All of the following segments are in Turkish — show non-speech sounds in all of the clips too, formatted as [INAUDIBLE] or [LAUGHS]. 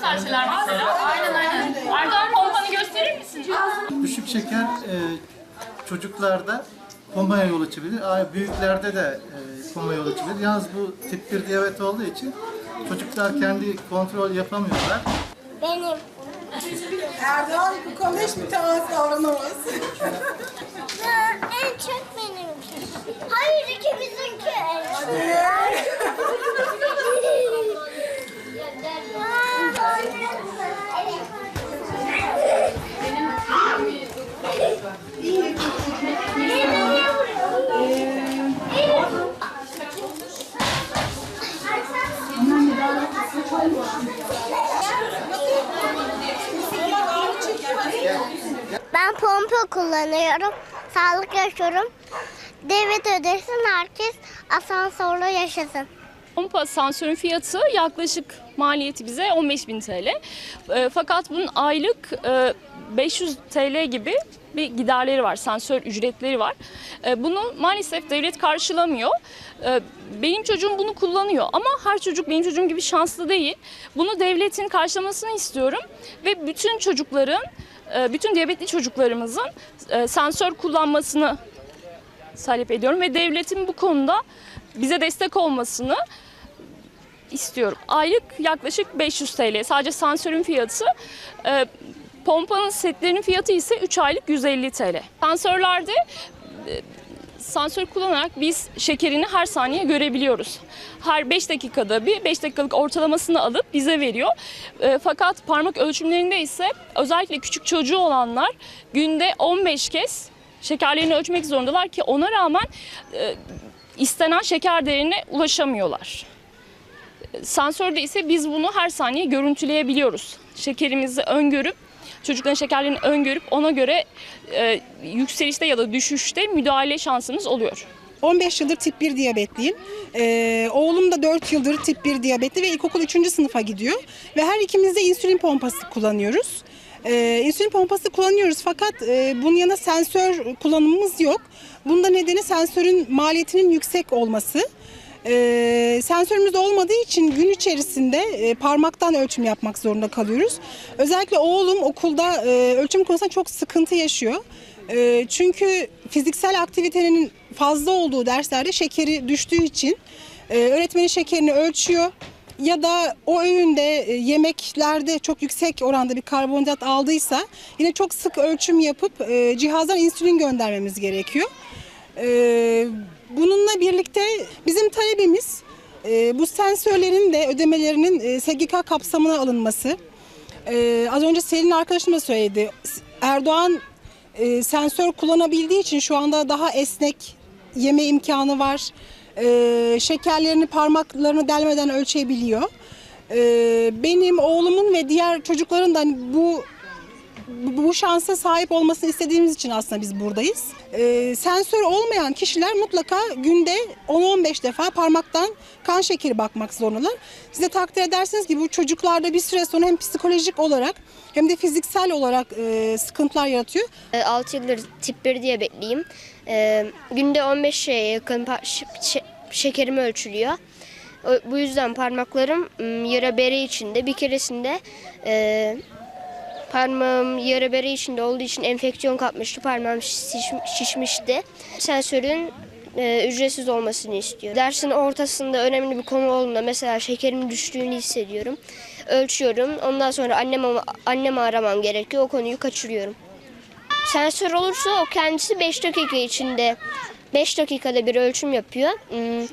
Serçeler mesela. Aynen aynen. Erdoğan pompanı gösterir misin? Düşük şeker e, çocuklarda komaya yol açabilir. Büyüklerde de e, komaya yol açabilir. Yalnız bu tip 1 diyabet olduğu için çocuklar kendi kontrol yapamıyorlar. Benim. Erdoğan bu konuda hiç mütevazı davranamaz. Ha, [LAUGHS] en çok benimki. Hayır ikimizinki en çok. Ben pompa kullanıyorum. Sağlık yaşıyorum. Devlet ödesin herkes asansörle yaşasın. Pompa asansörün fiyatı yaklaşık maliyeti bize 15.000 TL. E, fakat bunun aylık e, 500 TL gibi bir giderleri var, sensör ücretleri var. E, bunu maalesef devlet karşılamıyor. E, benim çocuğum bunu kullanıyor ama her çocuk benim çocuğum gibi şanslı değil. Bunu devletin karşılamasını istiyorum ve bütün çocukların, e, bütün diyabetli çocuklarımızın e, sensör kullanmasını talep ediyorum ve devletin bu konuda bize destek olmasını istiyorum. Aylık yaklaşık 500 TL. Sadece sensörün fiyatı. e, pompanın setlerinin fiyatı ise 3 aylık 150 TL. Sensörlerde e, sensör kullanarak biz şekerini her saniye görebiliyoruz. Her 5 dakikada bir 5 dakikalık ortalamasını alıp bize veriyor. E, fakat parmak ölçümlerinde ise özellikle küçük çocuğu olanlar günde 15 kez şekerlerini ölçmek zorundalar ki ona rağmen e, istenen şeker değerine ulaşamıyorlar. Sensörde ise biz bunu her saniye görüntüleyebiliyoruz. Şekerimizi öngörüp, çocukların şekerlerini öngörüp ona göre e, yükselişte ya da düşüşte müdahale şansımız oluyor. 15 yıldır tip 1 diyabetliyim. Ee, oğlum da 4 yıldır tip 1 diyabetli ve ilkokul 3. sınıfa gidiyor. Ve her ikimiz de insülin pompası kullanıyoruz. Ee, insülin pompası kullanıyoruz fakat e, bunun yanında sensör kullanımımız yok. Bunun da nedeni sensörün maliyetinin yüksek olması. Ee, sensörümüz olmadığı için gün içerisinde e, parmaktan ölçüm yapmak zorunda kalıyoruz. Özellikle oğlum okulda e, ölçüm konusunda çok sıkıntı yaşıyor. E, çünkü fiziksel aktivitenin fazla olduğu derslerde şekeri düştüğü için e, öğretmenin şekerini ölçüyor ya da o öğünde e, yemeklerde çok yüksek oranda bir karbonhidrat aldıysa yine çok sık ölçüm yapıp e, cihazdan insülin göndermemiz gerekiyor. E, bununla birlikte bizim talebimiz bu sensörlerin de ödemelerinin SGK kapsamına alınması. Az önce Selin arkadaşım da söyledi. Erdoğan sensör kullanabildiği için şu anda daha esnek yeme imkanı var. E, şekerlerini parmaklarını delmeden ölçebiliyor. E, benim oğlumun ve diğer çocukların da hani bu bu şansa sahip olmasını istediğimiz için aslında biz buradayız. Ee, sensör olmayan kişiler mutlaka günde 10-15 defa parmaktan kan şekeri bakmak zorundalar. Siz de takdir edersiniz ki bu çocuklarda bir süre sonra hem psikolojik olarak hem de fiziksel olarak e, sıkıntılar yaratıyor. 6 yıldır tip 1 diyabetliyim. Ee, günde 15 şeye yakın şekerim ölçülüyor. Bu yüzden parmaklarım yara bere içinde. Bir keresinde e, parmağım yara bere içinde olduğu için enfeksiyon kapmıştı. Parmağım şiş- şişmişti. Sensörün e, ücretsiz olmasını istiyor. Dersin ortasında önemli bir konu olduğunda mesela şekerimin düştüğünü hissediyorum. Ölçüyorum. Ondan sonra annemi, annemi aramam gerekiyor. O konuyu kaçırıyorum. Sensör olursa o kendisi 5 dakika içinde 5 dakikada bir ölçüm yapıyor. Hmm,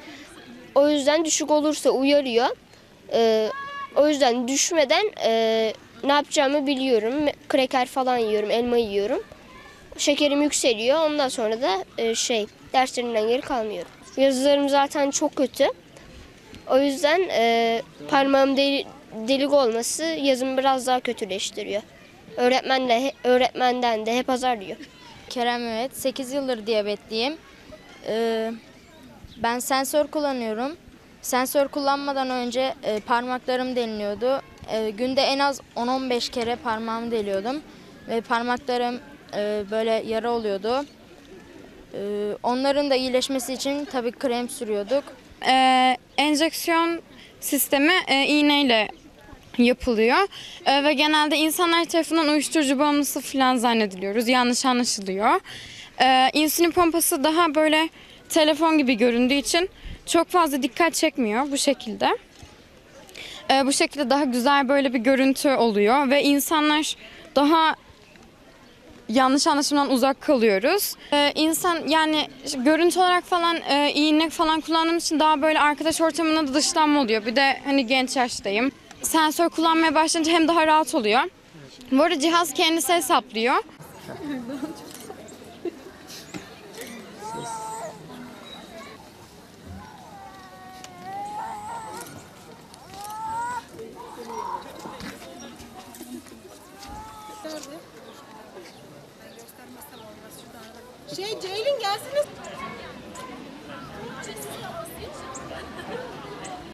O yüzden düşük olursa uyarıyor. Ee, o yüzden düşmeden e, ne yapacağımı biliyorum. Kreker falan yiyorum, elma yiyorum. Şekerim yükseliyor. Ondan sonra da e, şey derslerimden geri kalmıyorum. Yazılarım zaten çok kötü. O yüzden e, parmağım deli- delik olması yazımı biraz daha kötüleştiriyor. Öğretmen de, öğretmenden de hep azar diyor. Kerem Mehmet, 8 yıldır diyabetliyim. Ee, ben sensör kullanıyorum. Sensör kullanmadan önce e, parmaklarım deliniyordu. E, günde en az 10-15 kere parmağımı deliyordum. Ve parmaklarım e, böyle yara oluyordu. E, onların da iyileşmesi için tabii krem sürüyorduk. Ee, enjeksiyon sistemi e, iğneyle yapılıyor Ee, ve genelde insanlar tarafından uyuşturucu bağımlısı falan zannediliyoruz. Yanlış anlaşılıyor. Ee, insülin pompası daha böyle telefon gibi göründüğü için çok fazla dikkat çekmiyor bu şekilde. Ee, bu şekilde daha güzel böyle bir görüntü oluyor ve insanlar daha yanlış anlaşılmadan uzak kalıyoruz. Ee, insan yani görüntü olarak falan e, iğne falan kullandığım için daha böyle arkadaş ortamında da dışlanma oluyor. Bir de hani genç yaştayım. Sensör kullanmaya başlayınca hem daha rahat oluyor. Bu arada cihaz kendisi hesaplıyor. [LAUGHS] Şey Ceylin gelsene.